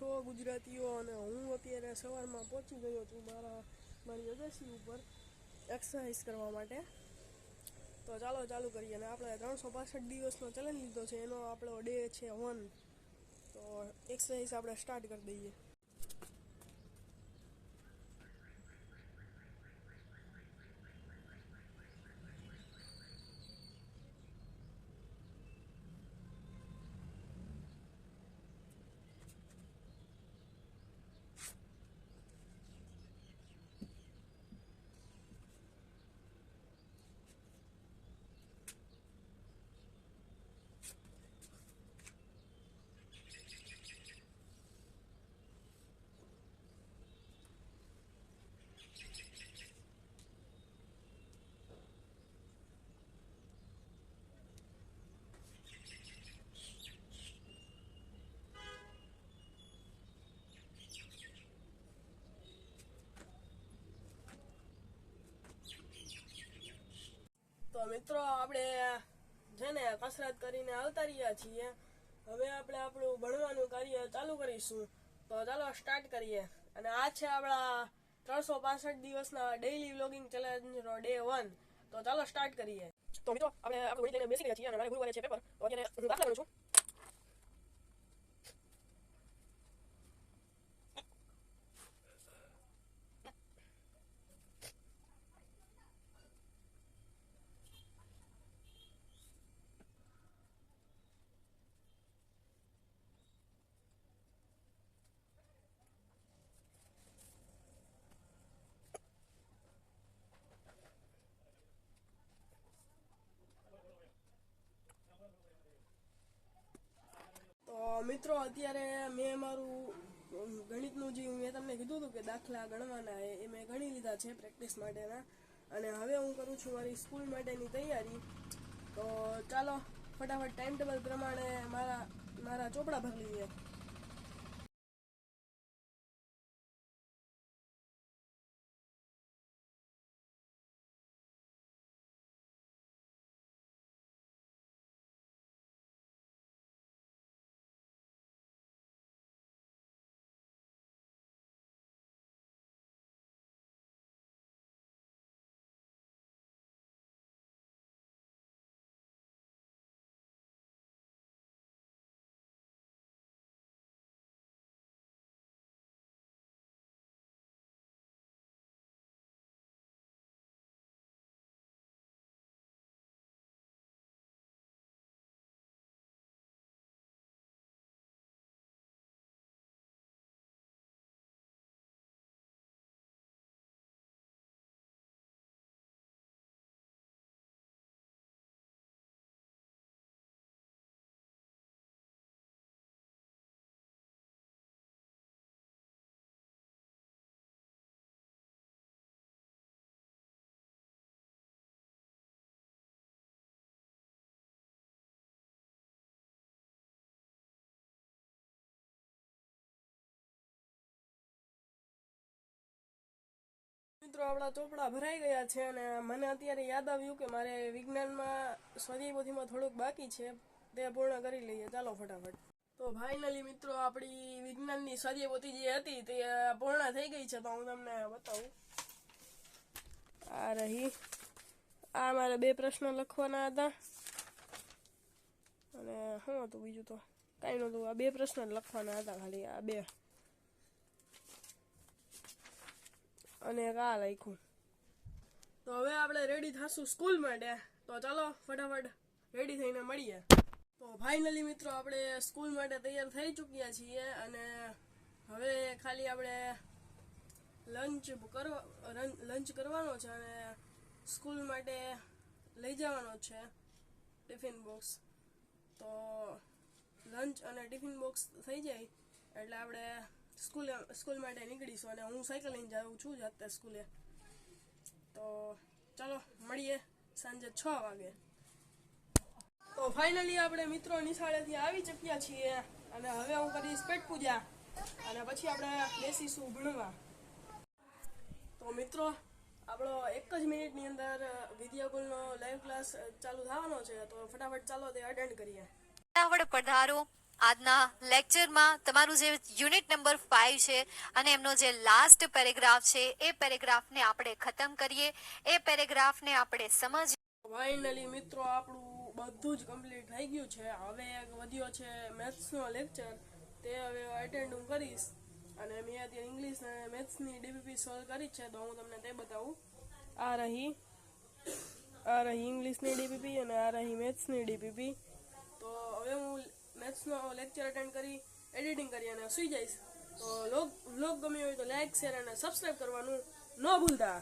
છો ગુજરાતીઓ અને હું અત્યારે સવારમાં પહોંચી ગયો છું મારા, મારી અગાસી ઉપર એક્સરસાઇઝ કરવા માટે. તો ચાલો ચાલુ કરીએ અને આપણે ત્રણસો પાસઠ દિવસનો ચેલેન્જ લીધો છે. એનો આપણો ડે છે વન તો એક્સરસાઇઝ આપણે સ્ટાર્ટ કરી દઈએ. તો મિત્રો આપણે છે ને કસરત કરીને આવતા રહ્યા છીએ. હવે આપણે આપણું ભણવાનું કાર્ય ચાલુ કરીશું. તો ચાલો સ્ટાર્ટ કરીએ. અને આ છે આપણા ત્રણસો પાસઠ દિવસના ડેઈલી વ્લોગિંગ ચેલેન્જનો ડે વન તો ચાલો સ્ટાર્ટ કરીએ. તો મિત્રો, આપણે આપણું બેસી ગયા છીએ અને મારે ગુરુવારે છે પેપર તો અત્યારે હું દાખલા કરું છું તો મિત્રો, અત્યારે મેં મારું ગણિતનું જે મેં તમને કીધું હતું કે દાખલા ગણવાના એ મેં ગણી લીધા છે પ્રેક્ટિસ માટેના. અને હવે હું કરું છું મારી સ્કૂલ માટેની તૈયારી. તો ચાલો, ફટાફટ ટાઈમ ટેબલ પ્રમાણે મારા મારા ચોપડા ભરી લઈએ. મિત્રો આપણા ચોપડા ભરાઈ ગયા છે અને મને અત્યારે યાદ આવ્યું કે મારે વિજ્ઞાનમાં સ્વાધ્યાયપોથીમાં થોડુંક બાકી છે, તે પૂર્ણ કરી લઈએ. ચાલો ફટાફટ. તો ફાઇનલી મિત્રો આપણી વિજ્ઞાનની સ્વાધ્યાયપોથી જે હતી તે પૂર્ણ થઈ ગઈ છે, તો હું તમને બતાવું. આ રહી. આ મારે બે પ્રશ્ન લખવાના હતા. અને શું હતું બીજું તો? કાંઈ નહોતું. આ બે પ્રશ્ન લખવાના હતા ખાલી, આ બે. અને રા આ લખ્યું. તો હવે આપણે રેડી થશું સ્કૂલ માટે. તો ચાલો ફટાફટ રેડી થઈને મળીએ. તો ફાઇનલી મિત્રો આપણે સ્કૂલ માટે તૈયાર થઈ ચૂક્યા છીએ અને હવે ખાલી આપણે લંચ કરવા લંચ કરવાનો છે અને સ્કૂલ માટે લઈ જવાનો છે ટિફિન બોક્સ તો લંચ અને ટિફિન બોક્સ થઈ જાય. એટલે આપણે સ્કૂલે, સ્કૂલ માટે નીકળીશું અને હું સાયકલ લઈને જાઉં છું જાતે સ્કૂલે. તો ચાલો, મળીએ સાંજે છ વાગે. તો ફાઇનલી આપણે મિત્રો નિશાળેથી આવી ચૂક્યા છીએ અને હવે હું કરીશ પેટ પૂજા અને પછી આપણે બેસીશું ભણવા. તો મિત્રો, આપણો એક જ મિનિટની અંદર વિદ્યાકુલનો લાઈવ ક્લાસ ચાલુ થવાનો છે, તો ફટાફટ ચાલો તે અટેન્ડ કરીએ. પધારો. આજના લેક્ચરમાં તમારું જે યુનિટ નંબર ફાઇવ છે અને એમનો જે લાસ્ટ પેરેગ્રાફ છે, એ પેરેગ્રાફને આપણે ખતમ કરીએ. એ પેરેગ્રાફને આપણે સમજીએ. ફાઇનલી મિત્રો, આપણું બધું જ કમ્પ્લીટ થઈ ગયું છે. હવે એક વધ્યો છે મેથ્સનો લેક્ચર તે હવે અટેન્ડ હું કરીશ. અને મેં અત્યારે ઇંગ્લિશ અને મેથ્સની ડીપીપી સોલ્વ કરી છે, તો હું તમને તે બતાવું. આ રહી આ રહી ઇંગ્લિશની ડીપીપી અને આ રહી મેથ્સની ડીપીપી તો હવે હું મેથ્સનો લેક્ચર અટેન્ડ કરી એડિટિંગ કરી અને સુઈ જઈશ. તો લોગ વ્લોગ હોય તો લાઈક શેર અને સબસ્ક્રાઈબ કરવાનું ન ભૂલતા.